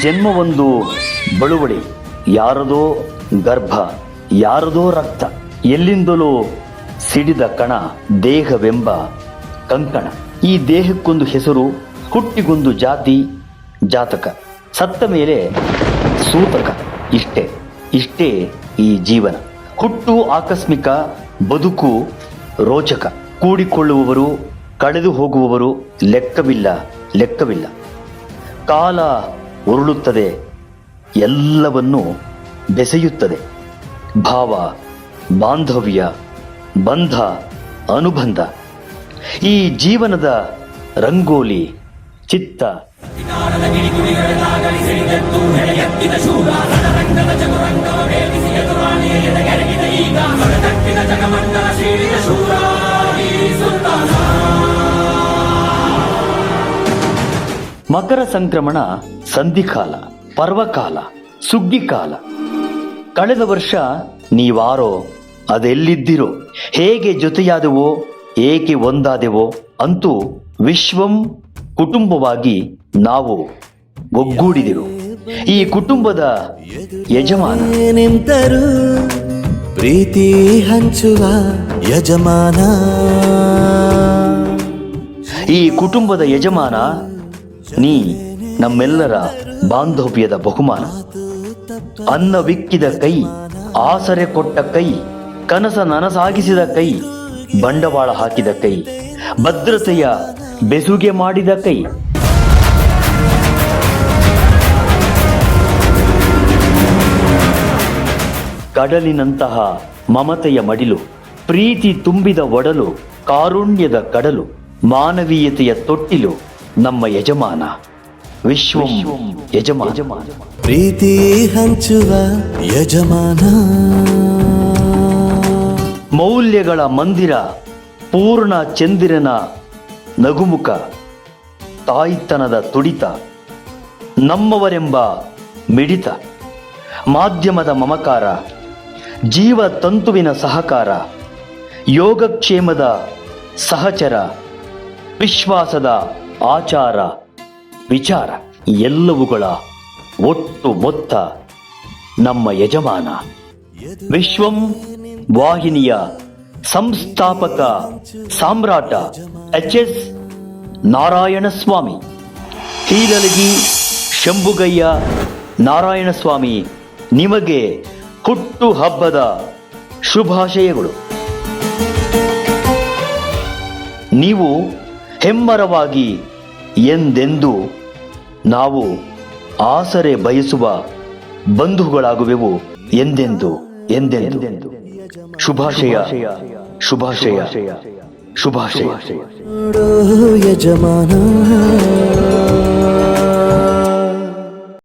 ಜನ್ಮವೊಂದು ಬಳುವಳಿ, ಯಾರದೋ ಗರ್ಭ, ಯಾರದೋ ರಕ್ತ, ಎಲ್ಲಿಂದಲೂ ಸಿಡಿದ ಕಣ, ದೇಹವೆಂಬ ಕಂಕಣ. ಈ ದೇಹಕ್ಕೊಂದು ಹೆಸರು, ಹುಟ್ಟಿಗೊಂದು ಜಾತಿ, ಜಾತಕ. ಸತ್ತ ಮೇಲೆ ಸೂತಕ, ಇಷ್ಟೇ ಇಷ್ಟೇ ಈ ಜೀವನ. ಹುಟ್ಟು ಆಕಸ್ಮಿಕ, ಬದುಕು ರೋಚಕ. ಕೂಡಿಕೊಳ್ಳುವವರು ಕಳೆದು ಹೋಗುವವರು ಲೆಕ್ಕವಿಲ್ಲ ಲೆಕ್ಕವಿಲ್ಲ. ಕಾಲ ಉರುಳುತ್ತದೆ. ಎಲ್ಲವನ್ನೂ ಬೆಸೆಯುತ್ತದೆ. ಭಾವ ಬಾಂಧವ್ಯ ಬಂಧ ಅನುಬಂಧ. ಈ ಜೀವನದ ರಂಗೋಲಿ ಚಿತ್ತ. ಮಕರ ಸಂಕ್ರಮಣ ಸಂಧಿಕಾಲ ಪರ್ವಕಾಲ ಸುಗ್ಗಿಕಾಲ. ಕಳೆದ ವರ್ಷ ನೀವಾರೋ ಅದೆಲ್ಲಿದ್ದಿರೋ ಹೇಗೆ ಜೊತೆಯಾದವೋ ಏಕೆ ಒಂದಾದೆವೋ ಅಂತೂ ವಿಶ್ವಂ ಕುಟುಂಬವಾಗಿ ನಾವು ಒಗ್ಗೂಡಿದೆವು. ಈ ಕುಟುಂಬದ ಯಜಮಾನ. ನಿಂತರು ಪ್ರೀತಿ ಹಂಚುವ ಯಜಮಾನ? ಈ ಕುಟುಂಬದ ಯಜಮಾನ ನೀ. ನಮ್ಮೆಲ್ಲರ ಬಾಂಧವ್ಯದ ಬಹುಮಾನ. ಅನ್ನವಿಕ್ಕಿದ ಕೈ, ಆಸರೆ ಕೊಟ್ಟ ಕೈ, ಕನಸ ನನಸಾಗಿಸಿದ ಕೈ, ಬಂಡವಾಳ ಹಾಕಿದ ಕೈ, ಭದ್ರತೆಯ ಬೆಸುಗೆ ಮಾಡಿದ ಕೈ. ಕಡಲಿನಂತಹ ಮಮತೆಯ ಮಡಿಲು, ಪ್ರೀತಿ ತುಂಬಿದ ಒಡಲು, ಕಾರುಣ್ಯದ ಕಡಲು, ಮಾನವೀಯತೆಯ ತೊಟ್ಟಿಲು ನಮ್ಮ ಯಜಮಾನ. ವಿಶ್ವಂ ಯಜಮಾನ. ಪ್ರೀತಿ ಹಂಚುವ ಯಜಮಾನ. ಮೌಲ್ಯಗಳ ಮಂದಿರ ಪೂರ್ಣ ಚಂದಿರನ ನಗುಮುಖ ತಾಯ್ತನದ ತುಡಿತ ನಮ್ಮವರೆಂಬ ಮಿಡಿತ ಮಾಧ್ಯಮದ ಮಮಕಾರ ಜೀವ ತಂತುವಿನ ಸಹಕಾರ ಯೋಗಕ್ಷೇಮದ ಸಹಚರ ವಿಶ್ವಾಸದ ಆಚಾರ. ವಿಚಾರ ಎಲ್ಲವುಗಳ ಒಟ್ಟು ಮೊತ್ತ ನಮ್ಮ ಯಜಮಾನ. ವಿಶ್ವಂ ವಾಹಿನಿಯ ಸಂಸ್ಥಾಪಕ ಸಾಮ್ರಾಟ ಎಚ್ ಎಸ್ ನಾರಾಯಣಸ್ವಾಮಿ. ಕೀಲಲಗಿ ಶಂಭುಗಯ್ಯ ನಾರಾಯಣಸ್ವಾಮಿ ನಿಮಗೆ ಹುಟ್ಟು ಹಬ್ಬದ ಶುಭಾಶಯಗಳು. ನೀವು ಹೆಮ್ಮರವಾಗಿ ಎಂದೆಂದು ನಾವು ಆಸರೆ ಬಯಸುವ ಬಂಧುಗಳಾಗುವೆವು ಎಂದೆಂದು ಎಂದೆಂದೆಂದು ಶುಭಾಶಯ ಶುಭಾಶಯ ಶುಭಾಶಯ. ಯಜಮಾನ.